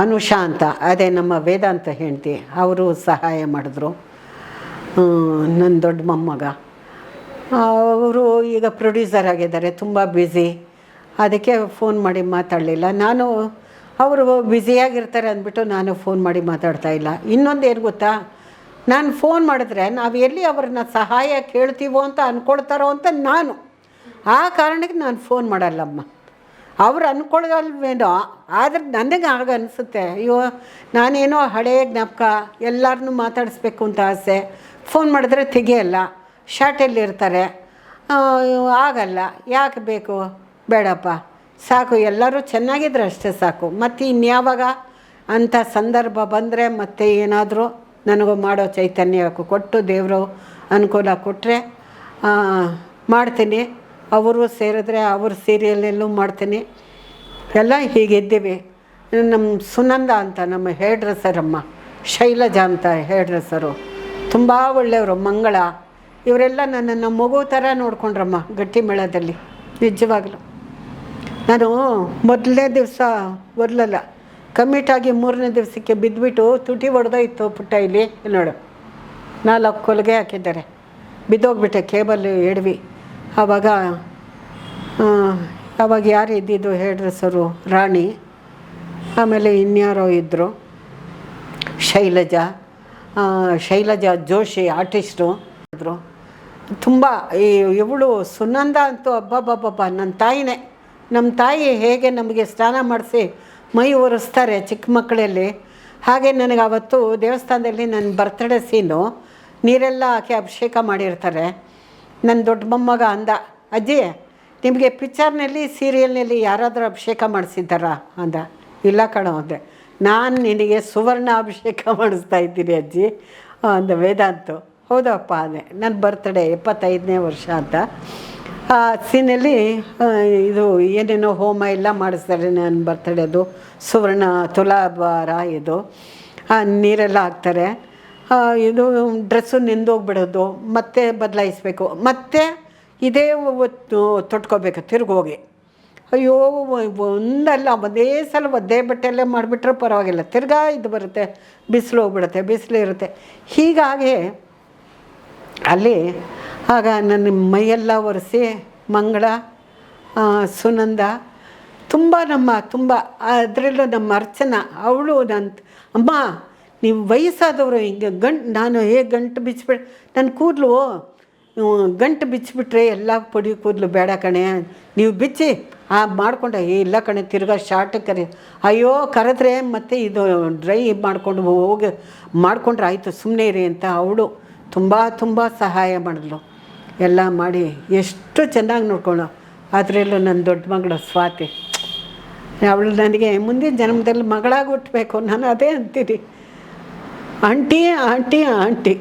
ಅನುಷಾ ಅಂತ, ಅದೇ ನಮ್ಮ ವೇದಾಂತ ಹೆಂಡತಿ, ಅವರು ಸಹಾಯ ಮಾಡಿದ್ರು. ನನ್ನ ದೊಡ್ಡ ಮೊಮ್ಮಗ. ಅವರು ಈಗ ಪ್ರೊಡ್ಯೂಸರ್ ಆಗಿದ್ದಾರೆ, ತುಂಬ ಬ್ಯುಸಿ ಅದಕ್ಕೆ ಫೋನ್ ಮಾಡಿ ಮಾತಾಡಲಿಲ್ಲ. ನಾನು, ಅವರು ಬ್ಯುಸಿಯಾಗಿರ್ತಾರೆ ಅಂದ್ಬಿಟ್ಟು ನಾನು ಫೋನ್ ಮಾಡಿ ಮಾತಾಡ್ತಾ ಇಲ್ಲ. ಇನ್ನೊಂದು ಏನು ಗೊತ್ತಾ? ನಾನು ಫೋನ್ ಮಾಡಿದ್ರೆ ನಾವು ಎಲ್ಲಿ ಅವ್ರನ್ನ ಸಹಾಯ ಕೇಳ್ತೀವೋ ಅಂತ ಅಂದ್ಕೊಳ್ತಾರೋ ಅಂತ ನಾನು. ಆ ಕಾರಣಕ್ಕೆ ನಾನು ಫೋನ್ ಮಾಡಲ್ಲಮ್ಮ. ಅವ್ರು ಅಂದ್ಕೊಳ್ಳಲ್ವೇನೋ ಆದರೆ ನನಗೆ ಆಗ ಅನಿಸುತ್ತೆ, ಅಯ್ಯೋ, ನಾನೇನೋ ಹಳೆಯ ಜ್ಞಾಪಕ ಎಲ್ಲರನ್ನೂ ಮಾತಾಡಿಸ್ಬೇಕು ಅಂತ ಆಸೆ. ಫೋನ್ ಮಾಡಿದ್ರೆ ತೆಗೆಯಲ್ಲ ಶಾರ್ಟಲ್ಲಿ ಇರ್ತಾರೆ. ಆಗಲ್ಲ, ಯಾಕೆ ಬೇಕು? ಬೇಡಪ್ಪ. ಸಾಕು, ಎಲ್ಲರೂ ಚೆನ್ನಾಗಿದ್ರೆ ಅಷ್ಟೇ ಸಾಕು. ಮತ್ತು ಇನ್ಯಾವಾಗ ಅಂಥ ಸಂದರ್ಭ ಬಂದರೆ ಮತ್ತೆ ಏನಾದರೂ ನನಗೂ ಮಾಡೋ ಚೈತನ್ಯ ಕೊಟ್ಟು ದೇವರು ಅನುಕೂಲ ಕೊಟ್ಟರೆ ಮಾಡ್ತೀನಿ. ಅವರು ಸೇರಿದ್ರೆ ಅವ್ರ ಸೀರಿಯಲ್ಲೆಲ್ಲೂ ಮಾಡ್ತೀನಿ. ಎಲ್ಲ ಹೀಗಿದ್ದೀವಿ ನಮ್ಮ ಸುನಂದ ಅಂತ ನಮ್ಮ ಹೇರ್ ಶೈಲಜಾ ಅಂತ ಹೇರ್ ತುಂಬ ಒಳ್ಳೆಯವರು, ಮಂಗಳ. ಇವರೆಲ್ಲ ನನ್ನನ್ನು ಮಗು ಥರ ನೋಡ್ಕೊಂಡ್ರಮ್ಮ ಗಟ್ಟಿ ಮೇಳದಲ್ಲಿ, ನಿಜವಾಗ್ಲೂ. ನಾನು ಮೊದಲನೇ ದಿವಸ ಬರಲಲ್ಲ ಕಮ್ಮಿಟಾಗಿ ಮೂರನೇ ದಿವಸಕ್ಕೆ ಬಿದ್ದುಬಿಟ್ಟು ತುಟಿ ಹೊಡೆದೋಯ್ತು ಪುಟ್ಟ ಇಲ್ಲಿ, ನೋಡು. ನಾಲ್ಕು ಕೊಲಿಗೆ ಹಾಕಿದ್ದಾರೆ. ಬಿದ್ದೋಗ್ಬಿಟ್ಟೆ ಕೇಬಲ್ ಎಡವಿ. ಆವಾಗ ಆವಾಗ ಯಾರು ಇದ್ದಿದ್ದು ಹೇಳ್ರಿ ಸರು, ರಾಣಿ. ಆಮೇಲೆ ಇನ್ಯಾರೋ ಇದ್ದರು ಶೈಲಜಾ ಶೈಲಜಾ ಜೋಶಿ ಆರ್ಟಿಸ್ಟು ಇದ್ದರು ತುಂಬ, ಈ, ಇವಳು ಸುನಂದ ಅಂತೂ ಅಬ್ಬಬ್ಬಬ್ಬ ನನ್ನ ತಾಯಿನೇ. ನಮ್ಮ ತಾಯಿ ಹೇಗೆ ನಮಗೆ ಸ್ನಾನ ಮಾಡಿಸಿ ಮೈ ಒರೆಸ್ತಾರೆ ಚಿಕ್ಕ ಮಕ್ಕಳಲ್ಲಿ. ಹಾಗೆ ನನಗೆ ಅವತ್ತು ದೇವಸ್ಥಾನದಲ್ಲಿ ನನ್ನ ಬರ್ತ್ಡೇ ಸೀನು ನೀರೆಲ್ಲ ಹಾಕಿ ಅಭಿಷೇಕ ಮಾಡಿರ್ತಾರೆ. ನನ್ನ ದೊಡ್ಡ ಮೊಮ್ಮಗ ಅಂದ, ಅಜ್ಜಿ, ನಿಮಗೆ ಪಿಕ್ಚರ್ನಲ್ಲಿ, ಸೀರಿಯಲ್ನಲ್ಲಿ ಯಾರಾದರೂ ಅಭಿಷೇಕ ಮಾಡಿಸಿದ್ದಾರಾ? ಅಂದ, ಇಲ್ಲ ಕಣೋ ಅಂದೆ. ನಾನು ನಿನಗೆ ಸುವರ್ಣ ಅಭಿಷೇಕ ಮಾಡಿಸ್ತಾ ಇದ್ದೀನಿ ಅಜ್ಜಿ, ಅಂದ ವೇದಾಂತು. ಹೌದಪ್ಪ ಅದೆ. ನನ್ನ ಬರ್ತ್ಡೇ ಎಪ್ಪತ್ತೈದನೇ ವರ್ಷ ಅಂತ. ಆ ಸೀನಲ್ಲಿ ಇದು ಏನೇನೋ ಹೋಮ ಎಲ್ಲ ಮಾಡಿಸ್ತಾರೆ ನನ್ನ ಬರ್ತಡೇದು ಸುವರ್ಣ ತುಲಾಭಾರ ಇದು. ನೀರೆಲ್ಲ ಹಾಕ್ತಾರೆ. ಇದು ಡ್ರೆಸ್ಸು ನೆಂದೋಗ್ಬಿಡೋದು, ಮತ್ತೆ ಬದಲಾಯಿಸ್ಬೇಕು, ಮತ್ತೆ ಇದೇ ಒತ್ತು ತೊಟ್ಕೋಬೇಕು, ತಿರುಗೋಗಿ. ಅಯ್ಯೋ, ಒಂದಲ್ಲ, ಒಂದೇ ಸಲ ಒದ್ದೇ ಬಟ್ಟೆಯಲ್ಲೇ ಮಾಡಿಬಿಟ್ರೆ ಪರವಾಗಿಲ್ಲ. ತಿರ್ಗಾ ಇದು ಬರುತ್ತೆ, ಬಿಸಿಲು ಹೋಗ್ಬಿಡುತ್ತೆ, ಬಿಸಿಲು ಇರುತ್ತೆ. ಹೀಗಾಗಿ ಅಲ್ಲಿ ಆಗ ನನ್ನ ಮೈಯೆಲ್ಲ ಒರೆಸಿ ಮಂಗಳ ಸುನಂದ, ತುಂಬ ನಮ್ಮ, ತುಂಬ, ಅದರಲ್ಲೂ ನಮ್ಮ ಅರ್ಚನಾ, ಅವಳು ನನ್ನ ಅಮ್ಮ ನೀವು ವಯಸ್ಸಾದವರು ಹಿಂಗೆ ಗಂಟು, ನಾನು ಹೇ ಗಂಟು ಬಿಚ್ಚಿಬಿಡ ನನ್ನ ಕೂದಲು ಗಂಟು ಬಿಚ್ಚಿಬಿಟ್ರೆ ಎಲ್ಲ ಪೊಡಿ ಕೂದಲು ಬೇಡ ಕಣೆ. ನೀವು ಬಿಚ್ಚಿ, ಆ ಮಾಡ್ಕೊಂಡೆ, ಏ ಇಲ್ಲ ಕಣೆ, ತಿರ್ಗಾ ಶಾರ್ಟ್ ಕರೆ. ಅಯ್ಯೋ, ಕರೆದ್ರೆ ಮತ್ತೆ ಇದು ಡ್ರೈ ಮಾಡಿಕೊಂಡು ಹೋಗಿ, ಮಾಡ್ಕೊಂಡ್ರೆ ಆಯಿತು ಸುಮ್ಮನೆ ಇರಿ ಅಂತ ಅವಳು ತುಂಬ ತುಂಬ ಸಹಾಯ ಮಾಡಿದ್ಲು. ಎಲ್ಲ ಮಾಡಿ, ಎಷ್ಟು ಚೆನ್ನಾಗಿ ನೋಡ್ಕೊಳ್ಳೋ. ಅದರಲ್ಲೂ ನನ್ನ ದೊಡ್ಡ ಮಗಳು ಸ್ವಾತಿ. ಅವಳು ನನಗೆ ಮುಂದಿನ ಜನ್ಮದಲ್ಲಿ ಮಗಳಾಗಿ ಹುಟ್ಟಬೇಕು ನಾನು ಅದೇ ಅಂತೀನಿ. Aunty aunty aunty.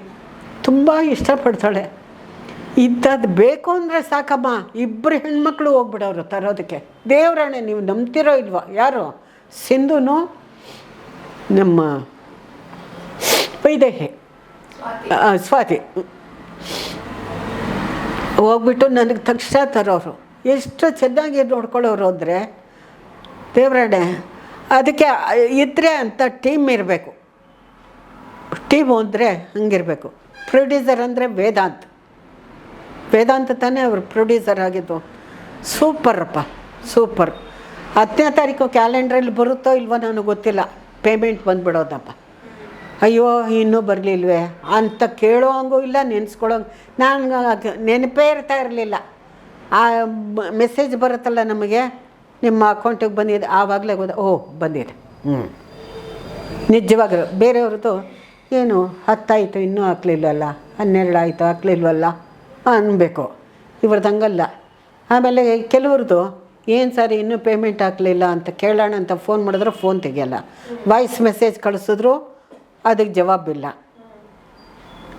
ತುಂಬ ಇಷ್ಟಪಡ್ತಾಳೆ. ಇಂಥದ್ದು ಬೇಕು ಅಂದರೆ ಸಾಕಮ್ಮ. ಇಬ್ಬರು ಹೆಣ್ಮಕ್ಳು ಹೋಗ್ಬಿಡೋರು ತರೋದಕ್ಕೆ. ದೇವರಾಣೆ ನೀವು ನಂಬ್ತಿರೋ ಇಲ್ವಾ? ಯಾರು? ಸಿಂಧುನು? ನಮ್ಮ ವೈದೇಹಿ. ಸ್ವಾತಿ. ಹೋಗ್ಬಿಟ್ಟು ನನಗೆ ತಕ್ಷಣ ತರೋರು. ಎಷ್ಟು ಚೆನ್ನಾಗಿ ನೋಡ್ಕೊಳ್ಳೋರು ಅಂದರೆ ದೇವರಾಣೆ ಅದಕ್ಕೆ ಇದ್ದರೆ ಅಂತ ಟೀಮ್ ಇರಬೇಕು. ಟೀಮು ಅಂದರೆ ಹಂಗಿರಬೇಕು. ಪ್ರೊಡ್ಯೂಸರ್ ಅಂದರೆ ವೇದಾಂತ್. ವೇದಾಂತ ತಾನೇ ಅವರು ಪ್ರೊಡ್ಯೂಸರ್ ಆಗಿದ್ದು. ಸೂಪರಪ್ಪ, ಸೂಪರ್. ಹತ್ತನೇ ತಾರೀಕು ಕ್ಯಾಲೆಂಡ್ರಲ್ಲಿ ಬರುತ್ತೋ ಇಲ್ವೋ ನನಗೆ ಗೊತ್ತಿಲ್ಲ. ಪೇಮೆಂಟ್ ಬಂದುಬಿಡೋದಪ್ಪ. ಅಯ್ಯೋ, ಇನ್ನೂ ಬರಲಿಲ್ವೇ? ಅಂತ ಕೇಳೋ ಹಂಗೂ ಇಲ್ಲ, ನೆನೆಸ್ಕೊಳ್ಳೋ ನಾನು ನೆನಪೇ ಇರ್ತಾ ಇರಲಿಲ್ಲ. ಆ ಮೆಸೇಜ್ ಬರುತ್ತಲ್ಲ ನಮಗೆ, ನಿಮ್ಮ ಅಕೌಂಟಿಗೆ ಬಂದಿದೆ, ಆವಾಗಲೇ ಗೊತ್ತ ಓ, ಬಂದಿದೆ. ಹ್ಞೂ ನಿಜವಾಗ್ಲೂ ಬೇರೆಯವ್ರದ್ದು ಏನು? ಹತ್ತಾಯಿತು ಇನ್ನೂ ಹಾಕ್ಲಿಲ್ವಲ್ಲ? ಹನ್ನೆರಡು ಆಯಿತು ಹಾಕ್ಲಿಲ್ವಲ್ಲ? ಅನ್ನಬೇಕು ಇವ್ರದ್ದು ಹಂಗಲ್ಲ. ಆಮೇಲೆ ಕೆಲವ್ರದ್ದು ಏನು ಸರ್ ಇನ್ನೂ ಪೇಮೆಂಟ್ ಹಾಕಲಿಲ್ಲ ಅಂತ ಕೇಳೋಣ ಅಂತ ಫೋನ್ ಮಾಡಿದ್ರೆ ಫೋನ್ ತೆಗಿಯಲ್ಲ. ವಾಯ್ಸ್ ಮೆಸೇಜ್ ಕಳಿಸಿದ್ರು, ಅದಕ್ಕೆ ಜವಾಬಿಲ್ಲ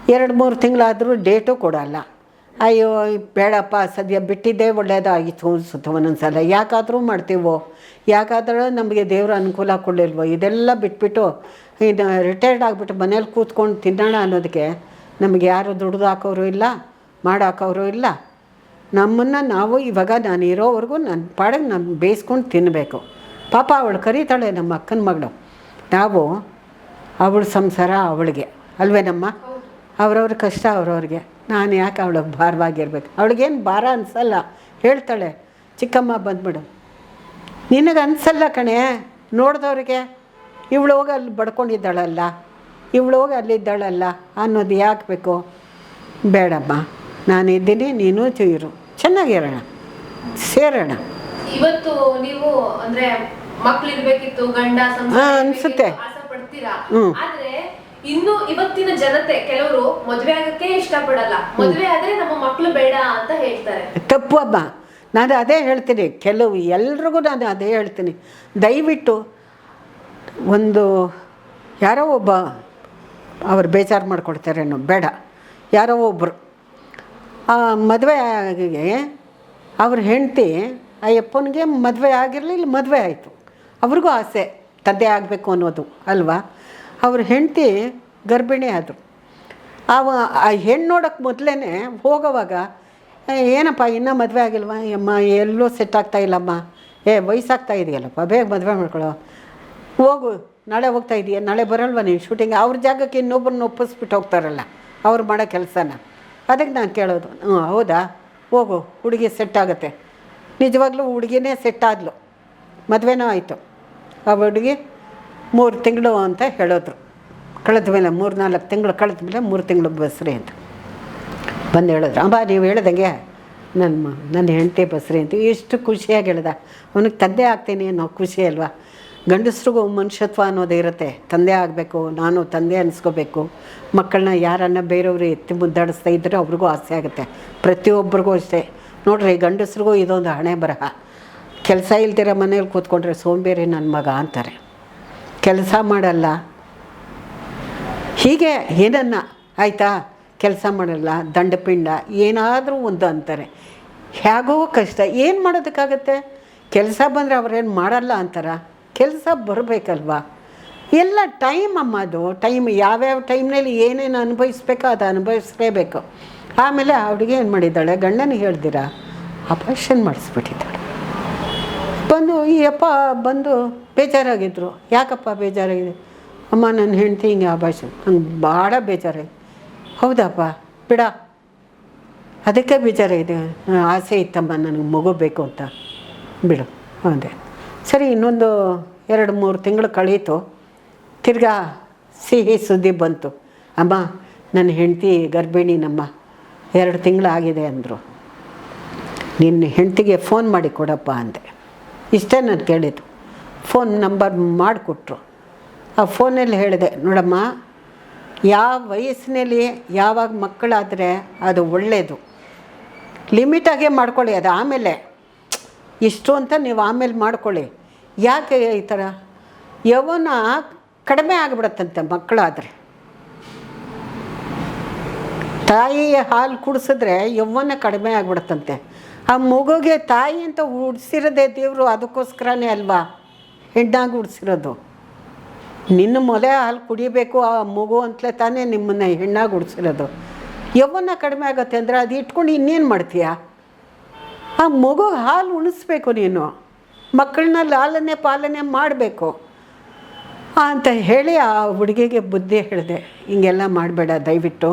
ಎರಡು ಮೂರು ತಿಂಗಳಾದರೂ ಡೇಟು ಕೊಡಲ್ಲ. ಅಯ್ಯೋ ಬೇಡಪ್ಪ ಸದ್ಯ ಬಿಟ್ಟಿದ್ದೇ ಒಳ್ಳೇದಾಗಿತ್ತು ಅನಿಸುತ್ತೆ ಒಂದೊಂದು ಸಲ ಯಾಕಾದರೂ ಮಾಡ್ತೀವೋ? ಯಾಕಾದರೂ ನಮಗೆ ದೇವ್ರ ಅನುಕೂಲ ಕೊಡಲಿಲ್ವೋ? ಇದೆಲ್ಲ ಬಿಟ್ಬಿಟ್ಟು ಇದು ರಿಟೈರ್ಡ್ ಆಗಿಬಿಟ್ಟು ಮನೇಲಿ ಕೂತ್ಕೊಂಡು ತಿನ್ನೋಣ ಅನ್ನೋದಕ್ಕೆ ನಮಗೆ ಯಾರು ದುಡ್ದು ಹಾಕೋರು ಇಲ್ಲ ಮಾಡಾಕೋರು ಇಲ್ಲ. ನಮ್ಮನ್ನು ನಾವು ಇವಾಗ ನಾನು ಇರೋವರೆಗೂ ನನ್ನ ಪಾಡಿಗೆ ನಾನು ಬೇಯಿಸ್ಕೊಂಡು ತಿನ್ನಬೇಕು ಪಾಪ ಅವಳು ಕರೀತಾಳೆ ನಮ್ಮ ಅಕ್ಕನ ಮಗಳು. ನಾವು ಅವಳ ಸಂಸಾರ ಅವಳಿಗೆ. ಅಲ್ವೇನಮ್ಮ? ಅವ್ರವ್ರ ಕಷ್ಟ ಅವ್ರವ್ರಿಗೆ. ನಾನು ಯಾಕೆ ಅವಳಿಗೆ ಭಾರವಾಗಿರ್ಬೇಕು? ಅವಳಿಗೇನು ಭಾರ ಅನಿಸಲ್ಲ. ಹೇಳ್ತಾಳೆ ಚಿಕ್ಕಮ್ಮ ಬಂದ್ಬಿಡು. ನಿನಗೆ ಅನಿಸಲ್ಲ ಕಣೆ ನೋಡಿದವ್ರಿಗೆ ಇವಳು ಹೋಗಿ ಅಲ್ಲಿ ಬಡ್ಕೊಂಡಿದ್ದಾಳಲ್ಲ ಇವಳು ಹೋಗಿ ಅಲ್ಲಿದ್ದಾಳಲ್ಲ ಅನ್ನೋದು ಯಾಕೆ ಬೇಕು? ಬೇಡಮ್ಮ ನಾನಿದ್ದೀನಿ ನೀನು ಚೀರು ಚೆನ್ನಾಗಿರೋಣ ಸೇರೋಣ. ಇವತ್ತು ನೀವು ಅಂದ್ರೆ ಮಕ್ಕಳಿರ್ಬೇಕಿತ್ತು ಗಂಡ ಅನ್ಸುತ್ತೆ. ಆದ್ರೆ ಇನ್ನು ಇವತ್ತಿನ ಜನತೆ, ಕೆಲವರು ಮದುವೆ ಆಗಕ್ಕೆ ಇಷ್ಟಪಡಲ್ಲ. ಮದುವೆ ಆದ್ರೆ ನಮ್ಮ ಮಕ್ಕಳು ಬೇಡ ಅಂತ ಹೇಳ್ತಾರೆ. ತಪ್ಪು ಅಮ್ಮ ನಾನು ಅದೇ ಹೇಳ್ತೀನಿ, ಕೆಲವು ಎಲ್ರಿಗೂ ನಾನು ಅದೇ ಹೇಳ್ತೀನಿ. ದಯವಿಟ್ಟು ಒಂದು ಯಾರೋ ಒಬ್ಬ ಅವ್ರು ಬೇಜಾರು ಮಾಡ್ಕೊಡ್ತಾರೇನೋ ಬೇಡ. ಯಾರೋ ಒಬ್ಬರು ಆ, ಮದುವೆ ಆಗಿ ಅವ್ರ ಹೆಂಡತಿ ಆ ಯಪ್ಪನಿಗೆ ಮದುವೆ ಆಗಿರಲಿಲ್ಲ ಮದುವೆ ಆಯಿತು. ಅವ್ರಿಗೂ ಆಸೆ, ತಂದೆ ಆಗಬೇಕು ಅನ್ನೋದು, ಅಲ್ವಾ? ಅವ್ರ ಹೆಂಡತಿ ಗರ್ಭಿಣಿ ಆದರು. ಅವ ಆ ಹೆಣ್ಣು ನೋಡೋಕ್ಕೆ ಮೊದಲೇ ಹೋಗೋವಾಗ "ಏ, ಏನಪ್ಪ ಇನ್ನೂ ಮದುವೆ ಆಗಿಲ್ವಾ? ಅಮ್ಮ ಎಲ್ಲೂ ಸೆಟ್ ಆಗ್ತಾ ಇಲ್ಲಮ್ಮ. ಏ ವಯಸ್ಸಾಗ್ತಾ ಇದೆಯಲ್ಲಪ್ಪ ಬೇಗ ಮದುವೆ ಮಾಡ್ಕೊಳ್ಳೋ ಹೋಗು ನಾಳೆ ಹೋಗ್ತಾ ಇದೀಯ ನಾಳೆ ಬರಲ್ವ ನೀವು ಶೂಟಿಂಗ್ ಅವ್ರ ಜಾಗಕ್ಕೆ ಇನ್ನೊಬ್ಬರನ್ನ ಒಪ್ಪಿಸ್ಬಿಟ್ಟು ಹೋಗ್ತಾರಲ್ಲ ಅವ್ರು ಮಾಡೋ ಕೆಲಸನ. ಅದಕ್ಕೆ ನಾನು ಕೇಳೋದು ಹ್ಞೂ ಹೌದಾ? ಹೋಗು ಹುಡುಗಿ ಸೆಟ್ ಆಗುತ್ತೆ. ನಿಜವಾಗ್ಲೂ ಹುಡುಗಿನೇ ಸೆಟ್ ಆದ್ಲು. ಮದುವೆನೂ ಆಯಿತು. ಆ ಹುಡುಗಿ ಮೂರು ತಿಂಗಳು ಅಂತ ಹೇಳಿದ್ರು. ಕಳೆದ ಮೇಲೆ ಮೂರು ನಾಲ್ಕು ತಿಂಗಳು, ಕಳೆದ ಮೇಲೆ ಮೂರು ತಿಂಗಳು ಬಸ್ರಿ ಅಂತ. ಬಂದು ಹೇಳಿದ್ರು ಅಮ್ಮ ನೀವು ಹೇಳ್ದಂಗೆ ನನ್ನ ನನ್ನ ಹೆಂಡತಿ ಬಸ್ರಿ ಅಂತ. ಎಷ್ಟು ಖುಷಿಯಾಗಿ ಹೇಳ್ದ. ಅವನಿಗೆ ತಂದೆ ಆಗ್ತೀನಿ ಅನ್ನೋ ಖುಷಿ ಅಲ್ವಾ? ಗಂಡಸ್ರಿಗೂ ಮನುಷ್ಯತ್ವ ಅನ್ನೋದು ಇರುತ್ತೆ. ತಂದೆ ಆಗಬೇಕು, ನಾನು ತಂದೆ ಅನಿಸ್ಕೋಬೇಕು. ಮಕ್ಕಳನ್ನ ಯಾರನ್ನ ಬೇರೆಯವರು ಎತ್ತಿ ಮುದ್ದಾಡಿಸ್ತಾ ಇದ್ದರೆ ಅವ್ರಿಗೂ ಆಸೆ ಆಗುತ್ತೆ. ಪ್ರತಿಯೊಬ್ಬರಿಗೂ ಅಷ್ಟೇ. ನೋಡ್ರಿ, ಗಂಡಸ್ರಿಗೂ ಇದೊಂದು ಹಣೆ ಬರಹ ಕೆಲಸ ಇಲ್ದಿರ ಮನೇಲಿ ಕೂತ್ಕೊಂಡ್ರೆ ಸೋಂಬೇರಿ ನನ್ನ ಮಗ ಅಂತಾರೆ. ಕೆಲಸ ಮಾಡಲ್ಲ. ಹೀಗೆ ಏನನ್ನ ಆಯಿತಾ? ಕೆಲಸ ಮಾಡಲ್ಲ, ದಂಡಪಿಂಡ, ಏನಾದರೂ ಒಂದು ಅಂತಾರೆ. ಹೇಗೋ ಕಷ್ಟ, ಏನು ಮಾಡೋದಕ್ಕಾಗತ್ತೆ? ಕೆಲಸ ಬಂದರೆ ಅವ್ರೇನು ಮಾಡಲ್ಲ ಅಂತಾರ? ಕೆಲಸ ಬರಬೇಕಲ್ವಾ? ಎಲ್ಲ ಟೈಮ್ ಅಮ್ಮ ಅದು. ಟೈಮ್, ಯಾವ್ಯಾವ ಟೈಮ್ನಲ್ಲಿ ಏನೇನು ಅನುಭವಿಸ್ಬೇಕೋ ಅದು ಅನುಭವಿಸಲೇಬೇಕು. ಆಮೇಲೆ ಹುಡುಗಿ ಏನು ಮಾಡಿದ್ದಾಳೆ? ಗಂಡನಿಗೆ ಹೇಳ್ದಿರ? ಆಪರೇಷನ್ ಮಾಡಿಸ್ಬಿಟ್ಟಿದ್ದಾಳೆ. ಈ ಅಪ್ಪ ಬಂದು ಬೇಜಾರಾಗಿದ್ರು. ಯಾಕಪ್ಪ ಬೇಜಾರಾಗಿದೆ? ಅಮ್ಮ ನನ್ನ ಹೆಂಡ್ತಿ ಹಿಂಗೆ ಆಭಾಷೆ ನಂಗೆ ಭಾಳ ಬೇಜಾರಾಗಿದೆ ಹೌದಪ್ಪ ಬಿಡ. ಅದಕ್ಕೆ ಬೇಜಾರಾಗಿದೆ. ಆ, ಆಸೆ ಇತ್ತಮ್ಮ ನನಗೆ ಮಗು ಬೇಕು ಅಂತ. ಬಿಡು ಹೌದೇ. ಸರಿ ಇನ್ನೊಂದು ಎರಡು ಮೂರು ತಿಂಗಳು ಕಳೀತು. ತಿರ್ಗಾ ಸಿಹಿ ಸುದ್ದಿ ಬಂತು. ಅಮ್ಮ ನನ್ನ ಹೆಂಡ್ತಿ ಗರ್ಭಿಣಿನಮ್ಮ ಎರಡು ತಿಂಗಳಾಗಿದೆ ಅಂದರು. ನಿನ್ನ ಹೆಂಡತಿಗೆ ಫೋನ್ ಮಾಡಿ ಕೊಡಪ್ಪ ಅಂದೆ. ಇಷ್ಟೇ ನಾನು ಕೇಳಿದ್ದು. ಫೋನ್ ನಂಬರ್ ಮಾಡಿಕೊಟ್ರು. ಆ ಫೋನಲ್ಲಿ ಹೇಳಿದೆ, ನೋಡಮ್ಮ, ಯಾವ ವಯಸ್ಸಿನಲ್ಲಿ ಯಾವಾಗ ಮಕ್ಕಳಾದರೆ ಅದು ಒಳ್ಳೆಯದು ಲಿಮಿಟಾಗೇ ಮಾಡ್ಕೊಳ್ಳಿ, ಅದು ಆಮೇಲೆ. ಇಷ್ಟು ಅಂತ ನೀವು ಆಮೇಲೆ ಮಾಡ್ಕೊಳ್ಳಿ. ಯಾಕೆ ಈ ಥರ? ಯವನ ಕಡಿಮೆ ಆಗಿಬಿಡತ್ತಂತೆ ಮಕ್ಕಳಾದರೆ. ತಾಯಿಯ ಹಾಲು ಕುಡಿಸಿದ್ರೆ ಯವನ ಕಡಿಮೆ ಆಗಿಬಿಡುತ್ತಂತೆ. ಆ ಮಗುಗೆ ತಾಯಿ ಅಂತ ಉಡ್ಸಿರೋದೇ ದೇವರು, ಅದಕ್ಕೋಸ್ಕರನೇ ಅಲ್ವಾ? ಹೆಣ್ಣಾಗಿ ಉಡ್ಸಿರೋದು. ನಿನ್ನ ಮೊಲೆ ಹಾಲು ಕುಡಿಬೇಕು, ಆ ಮಗು ಅಂತಲೇ ತಾನೇ ನಿಮ್ಮನ್ನು ಹೆಣ್ಣಾಗಿ ಉಡ್ಸಿರೋದು. ಯೌವನ ಕಡಿಮೆ ಆಗುತ್ತೆ ಅಂದರೆ ಅದು ಇಟ್ಕೊಂಡು ಇನ್ನೇನು ಮಾಡ್ತೀಯ? ಆ ಮಗು ಹಾಲು ಉಣಿಸ್ಬೇಕು ನೀನು. ಮಕ್ಕಳನ್ನ ಲಾಲನೆ ಪಾಲನೆ ಮಾಡಬೇಕು. ಅಂತ ಹೇಳಿ ಆ ಹುಡುಗಿಗೆ ಬುದ್ಧಿ ಹೇಳಿದೆ, ಹಿಂಗೆಲ್ಲ ಮಾಡಬೇಡ, ದಯವಿಟ್ಟು.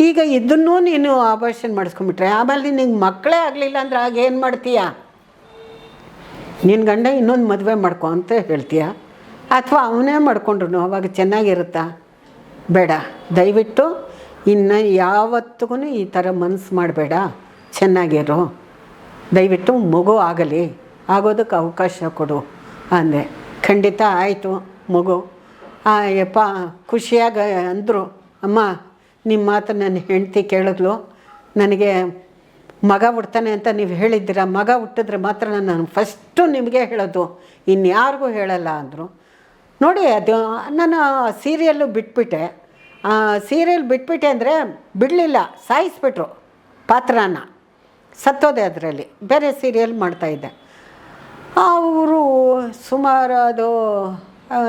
ಈಗ ಇದನ್ನೂ ನೀನು ಆಪರೇಷನ್ ಮಾಡಿಸ್ಕೊಂಬಿಟ್ರೆ ಆಮೇಲೆ ನಿನಗೆ ಮಕ್ಕಳೇ ಆಗಲಿಲ್ಲ ಅಂದ್ರೆ ಆಗ ಏನು ಮಾಡ್ತೀಯ? ನಿನ್ನ ಗಂಡ ಇನ್ನೊಂದು ಮದುವೆ ಮಾಡ್ಕೊ ಅಂತ ಹೇಳ್ತೀಯ? ಅಥವಾ ಅವನೇ ಮಾಡ್ಕೊಂಡ್ರು ಅವಾಗ ಚೆನ್ನಾಗಿರುತ್ತಾ? ಬೇಡ. ದಯವಿಟ್ಟು ಇನ್ನು ಯಾವತ್ತಿಗೂ ಈ ಥರ ಮನಸ್ಸು ಮಾಡಬೇಡ. ಚೆನ್ನಾಗಿರು. ದಯವಿಟ್ಟು ಮಗು ಆಗಲಿ. ಆಗೋದಕ್ಕೆ ಅವಕಾಶ ಕೊಡು ಅಂದೆ. ಖಂಡಿತ ಆಯಿತು ಮಗು. ಯಪ್ಪ, ಖುಷಿಯಾಗ ಅಂದರು. ಅಮ್ಮ ನಿಮ್ಮ ಮಾತು ನನ್ನ ಹೆಂಡತಿ ಕೇಳಿದ್ಲು. ನನಗೆ ಮಗ ಹುಡ್ತಾನೆ ಅಂತ ನೀವು ಹೇಳಿದ್ದೀರ? ಮಗ ಹುಟ್ಟಿದ್ರೆ ಮಾತ್ರ ನಾನು ಫಸ್ಟು ನಿಮಗೆ ಹೇಳೋದು. ಇನ್ಯಾರಿಗೂ ಹೇಳಲ್ಲ ಅಂದರು. ನೋಡಿ, ಅದು ನಾನು ಸೀರಿಯಲ್ಲು ಬಿಟ್ಬಿಟ್ಟೆ. ಸೀರಿಯಲ್ ಬಿಟ್ಬಿಟ್ಟೆ ಅಂದರೆ ಬಿಡಲಿಲ್ಲ, ಸಾಯಿಸ್ಬಿಟ್ರು ಪಾತ್ರನ. ಸತ್ತೋದೆ ಅದರಲ್ಲಿ. ಬೇರೆ ಸೀರಿಯಲ್ ಮಾಡ್ತಾಯಿದ್ದೆ ಅವರು ಸುಮಾರು ಅದು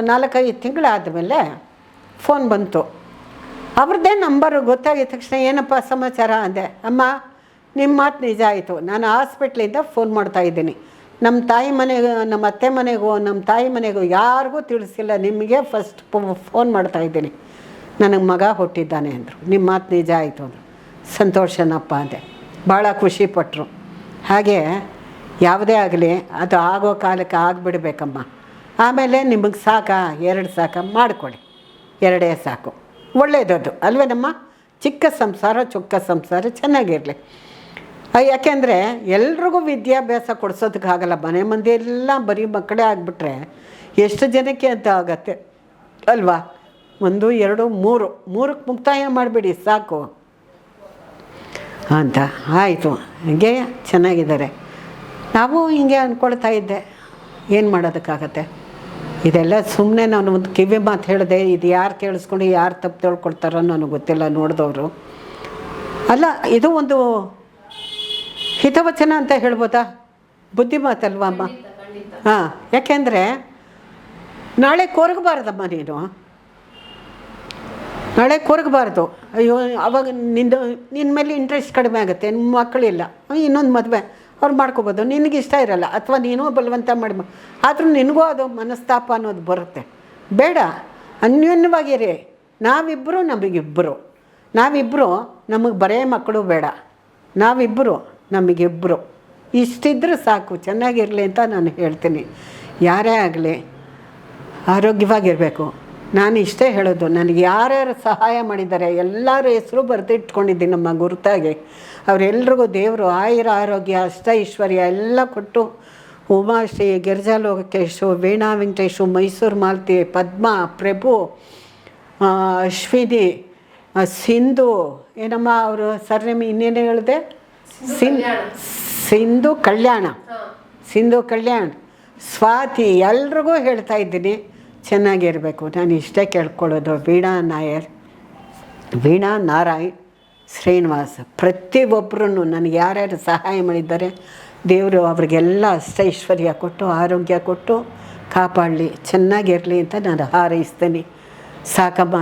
ನಾಲ್ಕೈದು ತಿಂಗಳಾದಮೇಲೆ ಫೋನ್ ಬಂತು. ಅವ್ರದ್ದೇ ನಂಬರು ಗೊತ್ತಾಗಿದ ತಕ್ಷಣ ಏನಪ್ಪ ಸಮಾಚಾರ ಅಂದೆ, ಅಮ್ಮ ನಿಮ್ಮ ಮಾತು ನಿಜ ಆಯಿತು. ನಾನು ಹಾಸ್ಪಿಟ್ಲಿಂದ ಫೋನ್ ಮಾಡ್ತಾ ಇದ್ದೀನಿ. ನಮ್ಮ ತಾಯಿ ಮನೆಗೂ ನಮ್ಮ ಅತ್ತೆ ಮನೆಗೂ ನಮ್ಮ ತಾಯಿ ಮನೆಗೂ ಯಾರಿಗೂ ತಿಳಿಸಿಲ್ಲ. ನಿಮಗೆ ಫಸ್ಟ್ ಫೋನ್ ಮಾಡ್ತಾ ಇದ್ದೀನಿ. ನನಗೆ ಮಗ ಹುಟ್ಟಿದ್ದಾನೆ ಅಂದರು. ನಿಮ್ಮ ಮಾತು ನಿಜ ಆಯಿತು ಅಂದರು. ಸಂತೋಷನಪ್ಪ ಅಂದೆ. ಭಾಳ ಖುಷಿಪಟ್ಟರು ಹಾಗೆ, ಯಾವುದೇ ಆಗಲಿ, ಅದು ಆಗೋ ಕಾಲಕ್ಕೆ ಆಗಿಬಿಡ್ಬೇಕಮ್ಮ. ಆಮೇಲೆ ನಿಮಗೆ ಸಾಕಾ? ಎರಡು ಸಾಕ? ಮಾಡಿಕೊಡಿ ಎರಡೇ ಸಾಕು. ಒಳ್ಳೆಯದದು ಅಲ್ವೇನಮ್ಮ ಚಿಕ್ಕ ಸಂಸಾರ, ಚೊಕ್ಕ ಸಂಸಾರ ಚೆನ್ನಾಗಿರಲಿ. ಯಾಕೆಂದರೆ ಎಲ್ರಿಗೂ ವಿದ್ಯಾಭ್ಯಾಸ ಕೊಡ್ಸೋದಕ್ಕಾಗಲ್ಲ. ಮನೆ ಮಂದಿ ಎಲ್ಲ ಬರೀ ಮಕ್ಕಳೇ ಆಗಿಬಿಟ್ರೆ ಎಷ್ಟು ಜನಕ್ಕೆ ಅಂತ ಆಗತ್ತೆ? ಅಲ್ವಾ? ಒಂದು, ಎರಡು, ಮೂರು. ಮೂರಕ್ಕೆ ಮುಕ್ತಾಯ ಮಾಡಿಬಿಡಿ, ಸಾಕು. ಅಂತ. ಆಯಿತು. ಹಂಗೆ ಚೆನ್ನಾಗಿದ್ದಾರೆ. ನಾವು ಹಿಂಗೆ ಅಂದ್ಕೊಳ್ತಾ ಇದ್ದೆ. ಏನು ಮಾಡೋದಕ್ಕಾಗತ್ತೆ? ಇದೆಲ್ಲ ಸುಮ್ಮನೆ ನಾನು ಒಂದು ಕಿವಿ ಮಾತು ಹೇಳಿದೆ ಇದು ಯಾರು ಕೇಳಿಸ್ಕೊಂಡು ಯಾರು ತಪ್ಪು ತಿಳ್ಕೊಳ್ತಾರೋ ನನಗೆ ಗೊತ್ತಿಲ್ಲ ನೋಡಿದವರು. ಅಲ್ಲ ಇದು ಒಂದು ಹಿತವಚನ ಅಂತ ಹೇಳ್ಬೋದಾ? ಬುದ್ಧಿ ಮಾತಲ್ವಾ ಅಮ್ಮ? ಹಾಂ ಯಾಕೆಂದರೆ ನಾಳೆ ಕೊರಗಬಾರ್ದಮ್ಮ ನೀನು. ನಾಳೆ ಕೊರಗಬಾರ್ದು. ಅಯ್ಯೋ ಅವಾಗ ನಿಂದು ನಿನ್ನ ಮೇಲೆ ಇಂಟ್ರೆಸ್ಟ್ ಕಡಿಮೆ ಆಗುತ್ತೆ ನಿಮ್ಮ ಮಕ್ಕಳಿಲ್ಲ. ಇನ್ನೊಂದು ಮದುವೆ. ಅವ್ರು ಮಾಡ್ಕೋಬೋದು. ನಿನಗೆ ಇಷ್ಟ ಇರಲ್ಲ. ಅಥವಾ ನೀನು ಬಲವಂತ ಮಾಡಿ ಆದರೂ ನಿನಗೂ ಅದು ಮನಸ್ತಾಪ ಅನ್ನೋದು ಬರುತ್ತೆ. ಬೇಡ. ಅನ್ಯೋನ್ಯವಾಗಿರಿ ನಾವಿಬ್ಬರು ನಮಗಿಬ್ಬರು ನಾವಿಬ್ಬರು ನಮಗೆ ಬರೇ ಮಕ್ಕಳು ಬೇಡ. ನಾವಿಬ್ಬರು ನಮಗಿಬ್ಬರು ಇಷ್ಟಿದ್ರೆ ಸಾಕು. ಚೆನ್ನಾಗಿರಲಿ ಅಂತ ನಾನು ಹೇಳ್ತೀನಿ. ಯಾರೇ ಆಗಲಿ, ಆರೋಗ್ಯವಾಗಿರಬೇಕು. ನಾನು ಇಷ್ಟೇ ಹೇಳೋದು ನನಗೆ ಯಾರ್ಯಾರು ಸಹಾಯ ಮಾಡಿದ್ದಾರೆ ಎಲ್ಲರ ಹೆಸರು ಬರೆದಿಟ್ಕೊಂಡಿದ್ದೀನಿ ನಮ್ಮ ಗುರುತಾಗಿ. ಅವರೆಲ್ರಿಗೂ ದೇವರು ಆಯುರ ಆರೋಗ್ಯ ಅಷ್ಟ ಐಶ್ವರ್ಯ ಎಲ್ಲ ಕೊಟ್ಟು ಉಮಾಶ್ರೀ ಗಿರಿಜಾ ಲೋಕೇಶು ವೀಣಾ ವೆಂಕಟೇಶು ಮೈಸೂರು ಮಾಲ್ತಿ ಪದ್ಮ ಪ್ರಭು ಅಶ್ವಿನಿ ಸಿಂಧು ಏನಮ್ಮ ಅವರು ಸರ್ನೇಮ್ ಇನ್ನೇನು ಹೇಳಿದೆ? ಸಿನ್. ಸಿಂಧು ಕಲ್ಯಾಣ. ಸಿಂಧು ಕಲ್ಯಾಣ. ಸ್ವಾತಿ ಎಲ್ರಿಗೂ ಹೇಳ್ತಾ ಇದ್ದೀನಿ. ಚೆನ್ನಾಗಿರಬೇಕು. ನಾನು ಇಷ್ಟೇ ಕೇಳ್ಕೊಳ್ಳೋದು. ವೀಣಾ ನಾಯರ್. ವೀಣಾ ನಾರಾಯಣ್ ಶ್ರೀನಿವಾಸ್. ಪ್ರತಿಯೊಬ್ಬರೂ ನನಗೆ ಯಾರ್ಯಾರು ಸಹಾಯ ಮಾಡಿದ್ದಾರೆ, ದೇವರು ಅವ್ರಿಗೆಲ್ಲ ಅಷ್ಟೈಶ್ವರ್ಯ ಕೊಟ್ಟು, ಆರೋಗ್ಯ ಕೊಟ್ಟು ಕಾಪಾಡಲಿ, ಚೆನ್ನಾಗಿರಲಿ ಅಂತ ನಾನು ಹಾರೈಸ್ತೀನಿ. ಸಾಕಮ್ಮ.